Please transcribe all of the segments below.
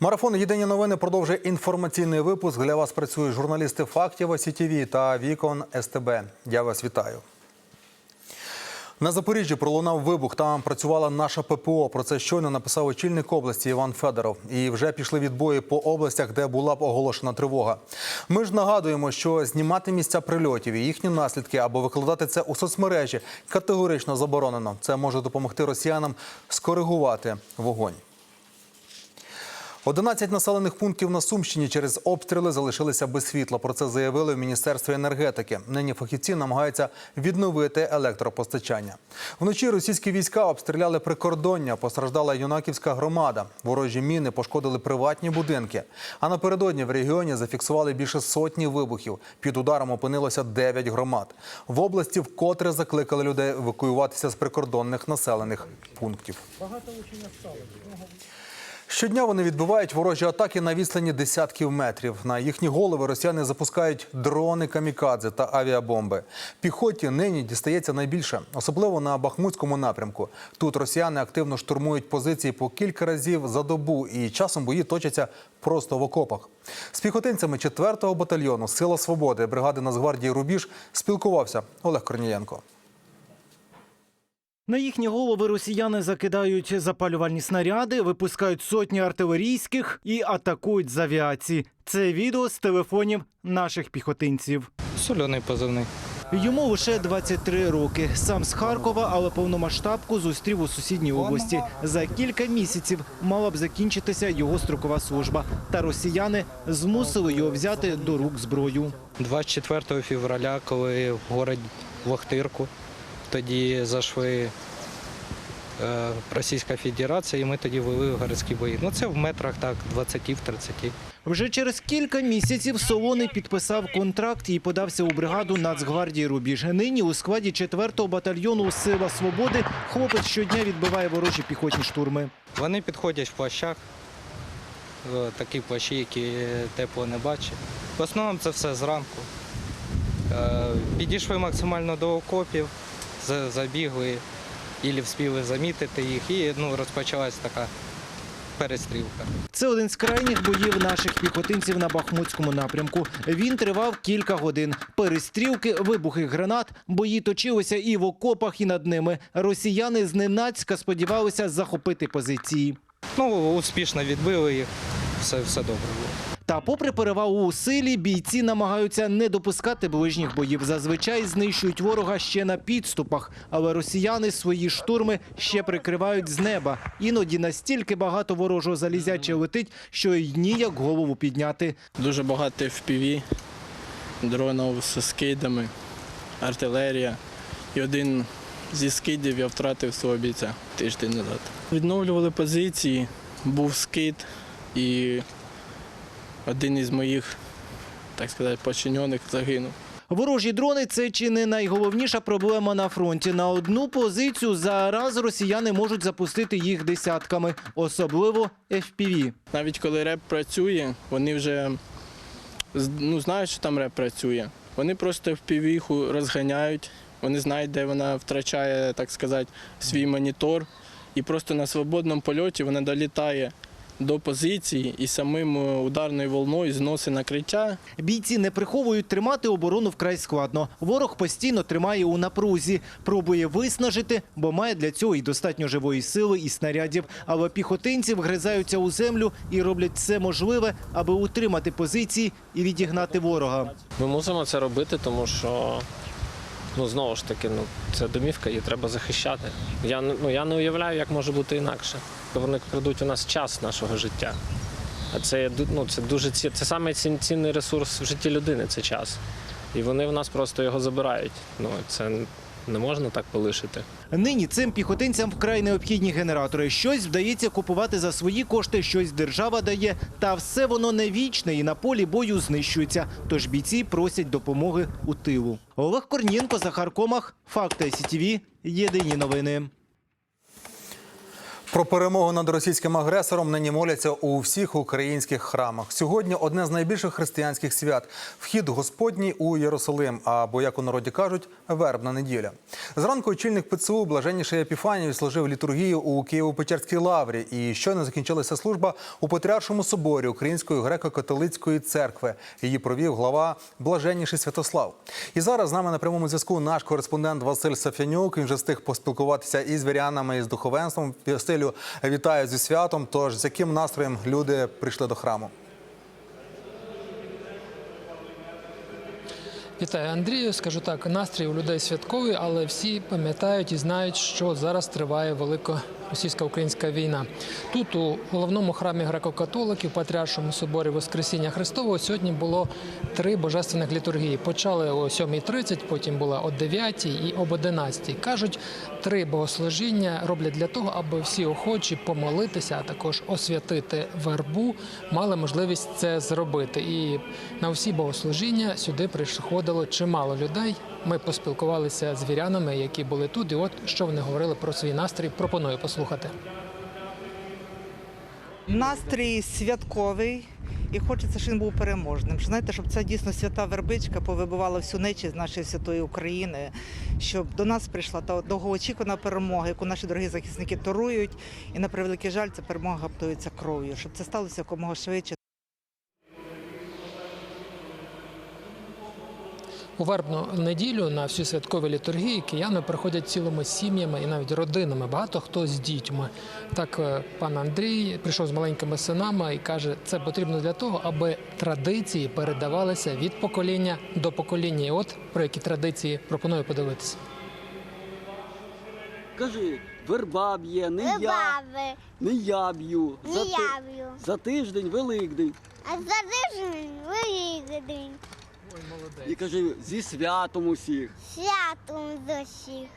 Марафон Єдині новини продовжує інформаційний випуск. Для вас працюють журналісти фактів СІТВ та Вікон СТБ. Я вас вітаю. На Запоріжжі пролунав вибух. Там працювала наша ППО. Про це щойно написав очільник області Іван Федоров. І вже пішли відбої по областях, де була б оголошена тривога. Ми ж нагадуємо, що знімати місця прильотів і їхні наслідки або викладати це у соцмережі категорично заборонено. Це може допомогти росіянам скоригувати вогонь. 11 населених пунктів на Сумщині через обстріли залишилися без світла. Про це заявили в Міністерстві енергетики. Нині фахівці намагаються відновити електропостачання. Вночі російські війська обстріляли прикордоння. Постраждала юнаківська громада. Ворожі міни пошкодили приватні будинки. А напередодні в регіоні зафіксували більше сотні вибухів. Під ударом опинилося 9 громад. В області вкотре закликали людей евакуюватися з прикордонних населених пунктів. Щодня вони відбивають ворожі атаки на відстані десятків метрів. На їхні голови росіяни запускають дрони камікадзе та авіабомби. Піхоті нині дістається найбільше, особливо на Бахмутському напрямку. Тут росіяни активно штурмують позиції по кілька разів за добу, і часом бої точаться просто в окопах. З піхотинцями 4-го батальйону Сила Свободи бригади Нацгвардії Рубіж спілкувався Олег Корнієнко. На їхні голови росіяни закидають запалювальні снаряди, випускають сотні артилерійських і атакують з авіації. Це відео з телефонів наших піхотинців. Сольоний позивний. Йому лише 23 роки. Сам з Харкова, але повномасштабку зустрів у сусідній області. За кілька місяців мала б закінчитися його строкова служба. Та росіяни змусили його взяти до рук зброю. 24 февраля, коли в городі Вохтирку, тоді зайшли е, Російська Федерація, і ми тоді вели городські бої. Ну це в метрах так, 20-30. Вже через кілька місяців Солоний підписав контракт і подався у бригаду Нацгвардії Рубіж. Нині у складі 4-го батальйону Сила Свободи хлопець щодня відбиває ворожі піхотні штурми. Вони підходять в плащах, е, такі плащі, які тепло не бачить. В основному це все зранку. Е, Підійшли максимально до окопів, забігли, і вспіли замітити їх, і ну, розпочалась така перестрілка. Це один з крайніх боїв наших піхотинців на Бахмутському напрямку. Він тривав кілька годин. Перестрілки, вибухи гранат, бої точилися і в окопах, і над ними. Росіяни зненацька сподівалися захопити позиції. Ну, успішно відбили їх, все, все добре було. Та, попри перевагу у силі, бійці намагаються не допускати ближніх боїв. Зазвичай знищують ворога ще на підступах, але росіяни свої штурми ще прикривають з неба. Іноді настільки багато ворожого залізяча летить, що й ніяк голову підняти. Дуже багато FPV, дронів з скидами, артилерія. І один зі скидів я втратив свого бійця тиждень назад. Відновлювали позиції, був скид і один із моїх, так сказати, подчинених загинув. Ворожі дрони це чи не найголовніша проблема на фронті. На одну позицію зараз росіяни можуть запустити їх десятками, особливо FPV. Навіть коли реп працює, вони вже ну, знають, що там реп працює. Вони просто в півіху розганяють, вони знають, де вона втрачає, так сказати, свій монітор. І просто на свободному польоті вона долітає до позиції і самим е, ударною волною зносить накриття. Бійці не приховують тримати оборону вкрай складно. Ворог постійно тримає у напрузі, пробує виснажити, бо має для цього і достатньо живої сили і снарядів. Але піхотинці вгризаються у землю і роблять все можливе, аби утримати позиції і відігнати ворога. Ми мусимо це робити, тому що ну знову ж таки, ну це домівка, її треба захищати. Я ну я не уявляю, як може бути інакше. Вони крадуть у нас час нашого життя. А це ну, це дуже ці, це саме цінний ресурс в житті людини. Це час. І вони в нас просто його забирають. Ну це не можна так полишити. Нині цим піхотинцям вкрай необхідні генератори. Щось вдається купувати за свої кошти, щось держава дає. Та все воно не вічне і на полі бою знищується. Тож бійці просять допомоги у тилу. Олег Корнінко Захар Комах, Факти СІТІВІ, Єдині новини. Про перемогу над російським агресором нині моляться у всіх українських храмах. Сьогодні одне з найбільших християнських свят вхід Господній у Єрусалим, або як у народі кажуть, вербна неділя. Зранку очільник ПЦУ блаженніший Епіфаній служив літургію у Києво-Печерській лаврі. І щойно закінчилася служба у Патріаршому соборі Української греко-католицької церкви. Її провів глава блаженніший Святослав. І зараз з нами на прямому зв'язку наш кореспондент Василь Сафянюк. Він вже встиг поспілкуватися із вірянами, і з духовенством. Василю, вітаю зі святом. Тож з яким настроєм люди прийшли до храму? Вітаю, Андрію. Скажу так, настрій у людей святковий, але всі пам'ятають і знають, що зараз триває велика російсько-українська війна. Тут, у головному храмі греко-католиків, Патріаршому соборі Воскресіння Христового, сьогодні було три божественних літургії. Почали о 7.30, потім була о 9 і об 11. Кажуть, три богослужіння роблять для того, аби всі охочі помолитися, а також освятити вербу, мали можливість це зробити. І на всі богослужіння сюди приходило чимало людей. Ми поспілкувалися з вірянами, які були тут, і от що вони говорили про свій настрій. Пропоную послухати. Настрій святковий. І хочеться, щоб він був переможним. Знаєте, щоб ця дійсно свята вербичка повибивала всю нечість з нашої святої України, щоб до нас прийшла та довгоочікувана перемога, яку наші дорогі захисники торують. І на превеликий жаль, ця перемога гаптується кров'ю, щоб це сталося якомога швидше. У вербну неділю на всі святкові літургії кияни приходять цілими сім'ями і навіть родинами. Багато хто з дітьми. Так е, пан Андрій прийшов з маленькими синами і каже, це потрібно для того, аби традиції передавалися від покоління до покоління. І от про які традиції пропоную подивитися. Кажи, верба б'є, не я, не я б'ю. не За, ти- явлю. за тиждень Великдень. А за тиждень виїдень. І кажи, зі святом усіх. Святом з усіх.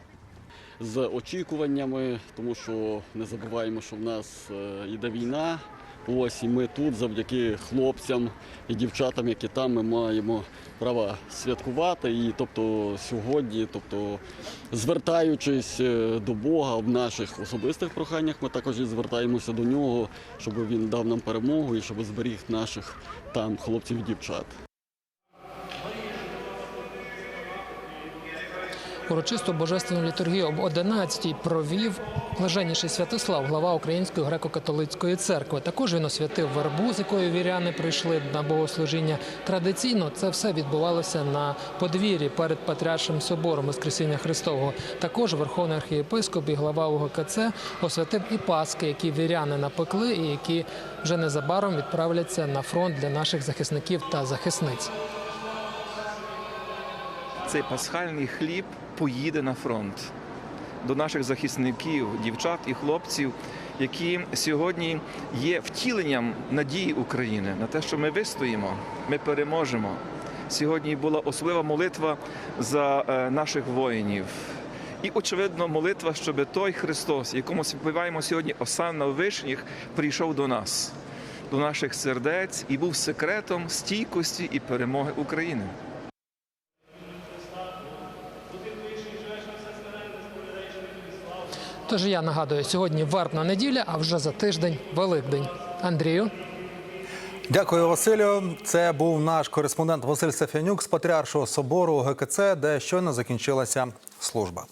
З очікуваннями, тому що не забуваємо, що в нас е, йде війна. Ось і ми тут завдяки хлопцям і дівчатам, які там ми маємо право святкувати. І тобто сьогодні, тобто звертаючись е, до Бога в наших особистих проханнях, ми також і звертаємося до нього, щоб він дав нам перемогу і щоб зберіг наших там хлопців і дівчат. Урочисту божественну літургію об 11-й провів блаженніший Святослав, глава Української греко-католицької церкви. Також він освятив вербу, з якої віряни прийшли на богослужіння. Традиційно це все відбувалося на подвір'ї перед Патріаршим собором Воскресіння Христового. Також Верховний архієпископ і глава УГКЦ освятив і паски, які віряни напекли, і які вже незабаром відправляться на фронт для наших захисників та захисниць. цей пасхальний хліб поїде на фронт до наших захисників, дівчат і хлопців, які сьогодні є втіленням надії України на те, що ми вистоїмо, ми переможемо. Сьогодні була особлива молитва за е, наших воїнів. І, очевидно, молитва, щоб той Христос, якому співаємо сьогодні Осанна у вишніх, прийшов до нас, до наших сердець і був секретом стійкості і перемоги України. Тож я нагадую, сьогодні вербна неділя, а вже за тиждень Великдень. Андрію. Дякую, Василю. Це був наш кореспондент Василь Сафянюк з Патріаршого собору ГКЦ, де щойно закінчилася служба.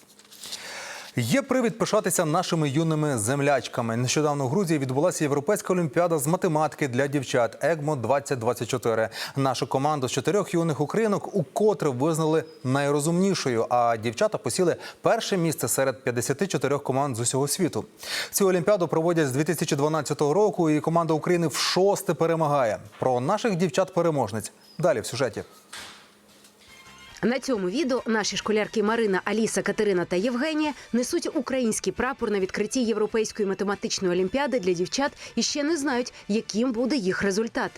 Є привід пишатися нашими юними землячками. Нещодавно в Грузії відбулася європейська олімпіада з математики для дівчат ЕГМО 2024 Нашу команду з чотирьох юних українок укотре визнали найрозумнішою. А дівчата посіли перше місце серед 54 команд з усього світу. Цю олімпіаду проводять з 2012 року, і команда України в шосте перемагає. Про наших дівчат-переможниць далі в сюжеті. На цьому відео наші школярки Марина, Аліса, Катерина та Євгенія несуть український прапор на відкритті Європейської математичної олімпіади для дівчат і ще не знають, яким буде їх результат.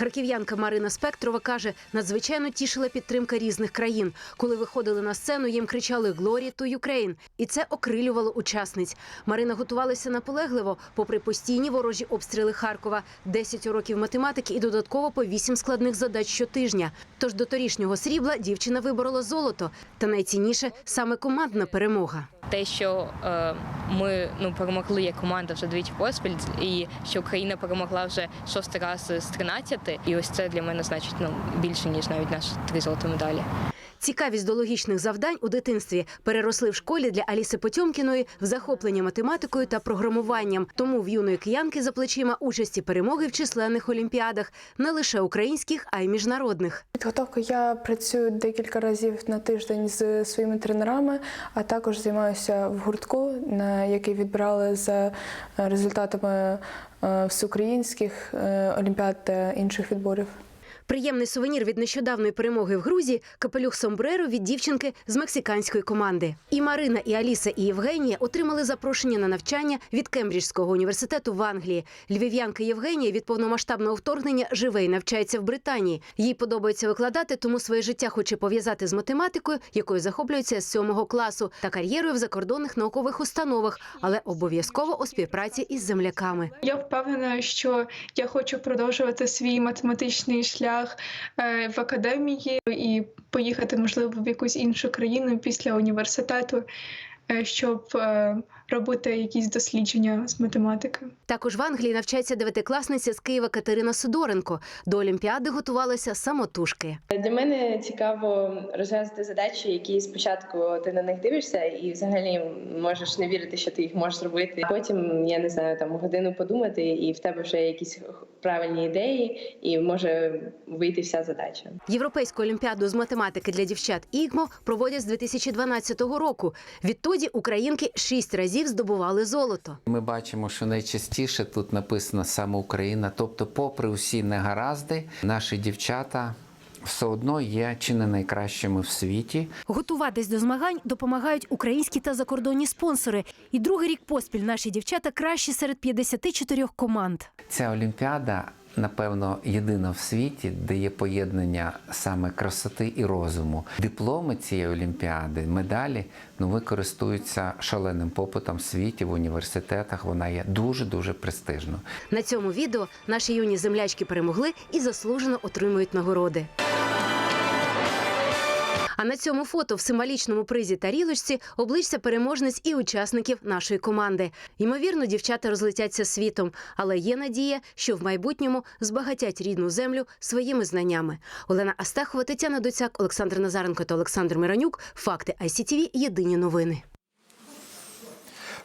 Харків'янка Марина Спектрова каже, надзвичайно тішила підтримка різних країн. Коли виходили на сцену, їм кричали «Glory to Ukraine!» і це окрилювало учасниць. Марина готувалася наполегливо, попри постійні ворожі обстріли Харкова, 10 уроків математики і додатково по 8 складних задач щотижня. Тож до торішнього срібла дівчина виборола золото. Та найцінніше саме командна перемога. те, що е, ми ну перемогли як команда вже двічі поспіль, і що Україна перемогла вже шостий раз з 13, і ось це для мене значить ну більше ніж навіть наші три золоті медалі. Цікавість до логічних завдань у дитинстві переросли в школі для Аліси Потьомкіної в захоплення математикою та програмуванням. Тому в юної киянки за плечима участі перемоги в численних олімпіадах, не лише українських, а й міжнародних. Підготовка я працюю декілька разів на тиждень з своїми тренерами, а також займаюся в гуртку, на який відбирали за результатами всеукраїнських е, олімпіад та інших відборів. Приємний сувенір від нещодавної перемоги в Грузії – капелюх Сомбреро від дівчинки з мексиканської команди. І Марина, і Аліса, і Євгенія отримали запрошення на навчання від Кембриджського університету в Англії. Львів'янка Євгенія від повномасштабного вторгнення живе і навчається в Британії. Їй подобається викладати, тому своє життя хоче пов'язати з математикою, якою захоплюється з сьомого класу, та кар'єрою в закордонних наукових установах, але обов'язково у співпраці із земляками. Я впевнена, що я хочу продовжувати свій математичний шлях е, в академії і поїхати, можливо, в якусь іншу країну після університету, е, щоб е, робити якісь дослідження з математики. Також в Англії навчається дев'ятикласниця з Києва Катерина Сидоренко. До Олімпіади готувалася самотужки. Для мене цікаво розв'язати задачі, які спочатку ти на них дивишся, і взагалі можеш не вірити, що ти їх можеш зробити. Потім я не знаю, там годину подумати, і в тебе вже якісь правильні ідеї, і може вийти вся задача. Європейську олімпіаду з математики для дівчат ІГМО проводять з 2012 року. Відтоді українки шість разів здобували золото. Ми бачимо, що найчастіше тут написано саме Україна. Тобто, попри усі негаразди, наші дівчата все одно є чи не найкращими в світі. Готуватись до змагань допомагають українські та закордонні спонсори. І другий рік поспіль наші дівчата кращі серед 54 команд. Ця олімпіада, напевно, єдина в світі, де є поєднання саме красоти і розуму. Дипломи цієї олімпіади, медалі ну, використовуються шаленим попитом в світі, в університетах. Вона є дуже дуже престижною. На цьому відео наші юні землячки перемогли і заслужено отримують нагороди. А на цьому фото в символічному призі тарілочці обличчя переможниць і учасників нашої команди. Ймовірно, дівчата розлетяться світом, але є надія, що в майбутньому збагатять рідну землю своїми знаннями. Олена Астахова, Тетяна Доцяк, Олександр Назаренко та Олександр Миронюк. Факти ICTV. Єдині новини.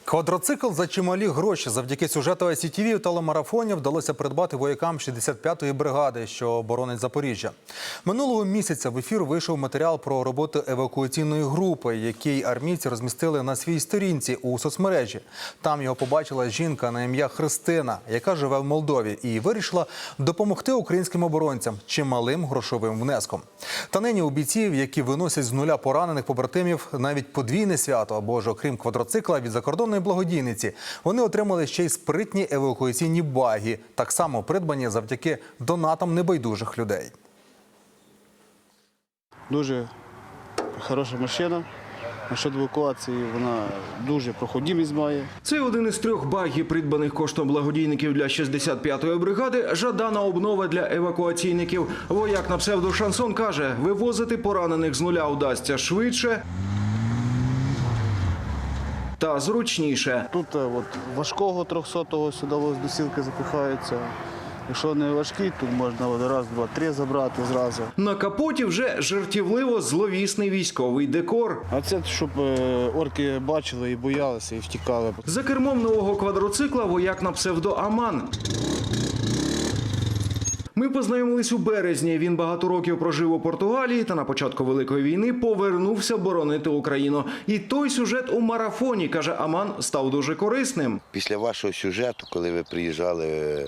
Квадроцикл за чималі гроші завдяки сюжету ICTV у телемарафоні вдалося придбати воякам 65-ї бригади, що оборонить Запоріжжя. Минулого місяця в ефір вийшов матеріал про роботу евакуаційної групи, який армійці розмістили на своїй сторінці у соцмережі. Там його побачила жінка на ім'я Христина, яка живе в Молдові, і вирішила допомогти українським оборонцям чималим грошовим внеском. Та нині у бійців, які виносять з нуля поранених побратимів, навіть подвійне свято, або ж окрім квадроцикла від закордонної благодійниці, вони отримали ще й спритні евакуаційні баги, так само придбані завдяки донатам небайдужих людей. Дуже хороша машина. Щодо евакуації вона дуже проходимість має. Це один із трьох багів, придбаних коштом благодійників для 65-ї бригади. Жадана обнова для евакуаційників. Вояк на псевдо Шансон каже, вивозити поранених з нуля удасться швидше та зручніше. Тут е, от, важкого 300-го сюди до сілки запихаються. Якщо не важкий, то можна раз, два, три забрати зразу. На капоті вже жартівливо зловісний військовий декор. А це щоб е, орки бачили і боялися, і втікали. За кермом нового квадроцикла вояк на псевдо Аман. Ми познайомились у березні. Він багато років прожив у Португалії та на початку Великої війни повернувся боронити Україну. І той сюжет у марафоні, каже Аман, став дуже корисним. Після вашого сюжету, коли ви приїжджали, е,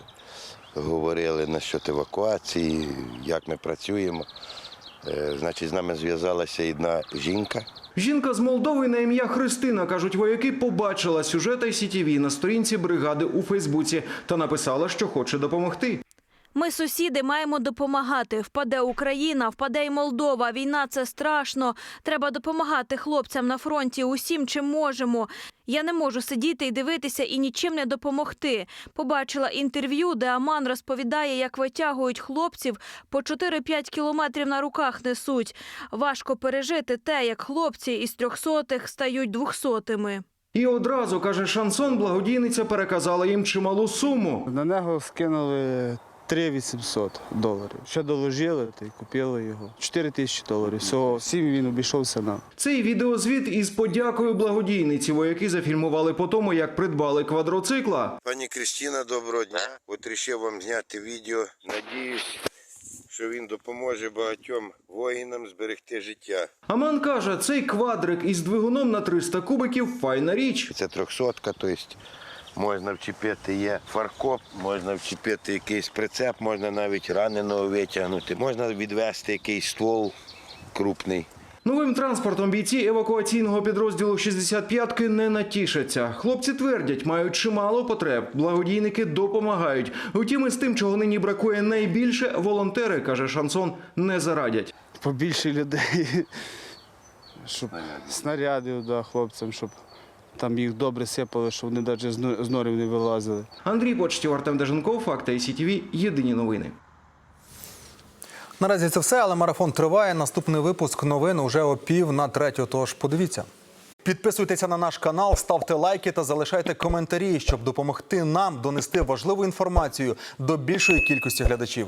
говорили насчет евакуації, як ми працюємо, е, значить, з нами зв'язалася одна жінка. Жінка з Молдови на ім'я Христина, кажуть вояки, побачила сюжет ICTV на сторінці бригади у Фейсбуці та написала, що хоче допомогти. Ми сусіди маємо допомагати. Впаде Україна, впаде й Молдова. Війна це страшно. Треба допомагати хлопцям на фронті усім, чим можемо. Я не можу сидіти і дивитися і нічим не допомогти. Побачила інтерв'ю, де Аман розповідає, як витягують хлопців по 4-5 кілометрів на руках несуть. Важко пережити те, як хлопці із трьохсотих стають двохсотими. І одразу, каже Шансон, благодійниця переказала їм чималу суму. На нього скинули 3 800 доларів. Ще доложили та й купили його. 4 тисячі доларів. Всього всім він обійшовся нам. Цей відеозвіт із подякою благодійниці вояки зафільмували по тому, як придбали квадроцикла. Пані Крістіна, доброго дня. От рішив вам зняти відео. Надіюсь, що він допоможе багатьом воїнам зберегти життя. Аман каже, цей квадрик із двигуном на 300 кубиків файна річ. Це трьохсотка, тобто можна вчепити є фаркоп, можна вчепити якийсь прицеп, можна навіть раненого витягнути, можна відвести якийсь ствол крупний. Новим транспортом бійці евакуаційного підрозділу 65-ки не натішаться. Хлопці твердять, мають чимало потреб. Благодійники допомагають. Утім, із тим, чого нині бракує найбільше, волонтери, каже Шансон, не зарадять. Побільше людей, щоб снарядів да, хлопцям, щоб там їх добре сипали, щоб вони навіть з норів не вилазили. Андрій Почтів, Артем Деженков, Факти ICTV, Єдині новини. Наразі це все, але марафон триває. Наступний випуск новин уже о пів на третю. Тож подивіться. Підписуйтеся на наш канал, ставте лайки та залишайте коментарі, щоб допомогти нам донести важливу інформацію до більшої кількості глядачів.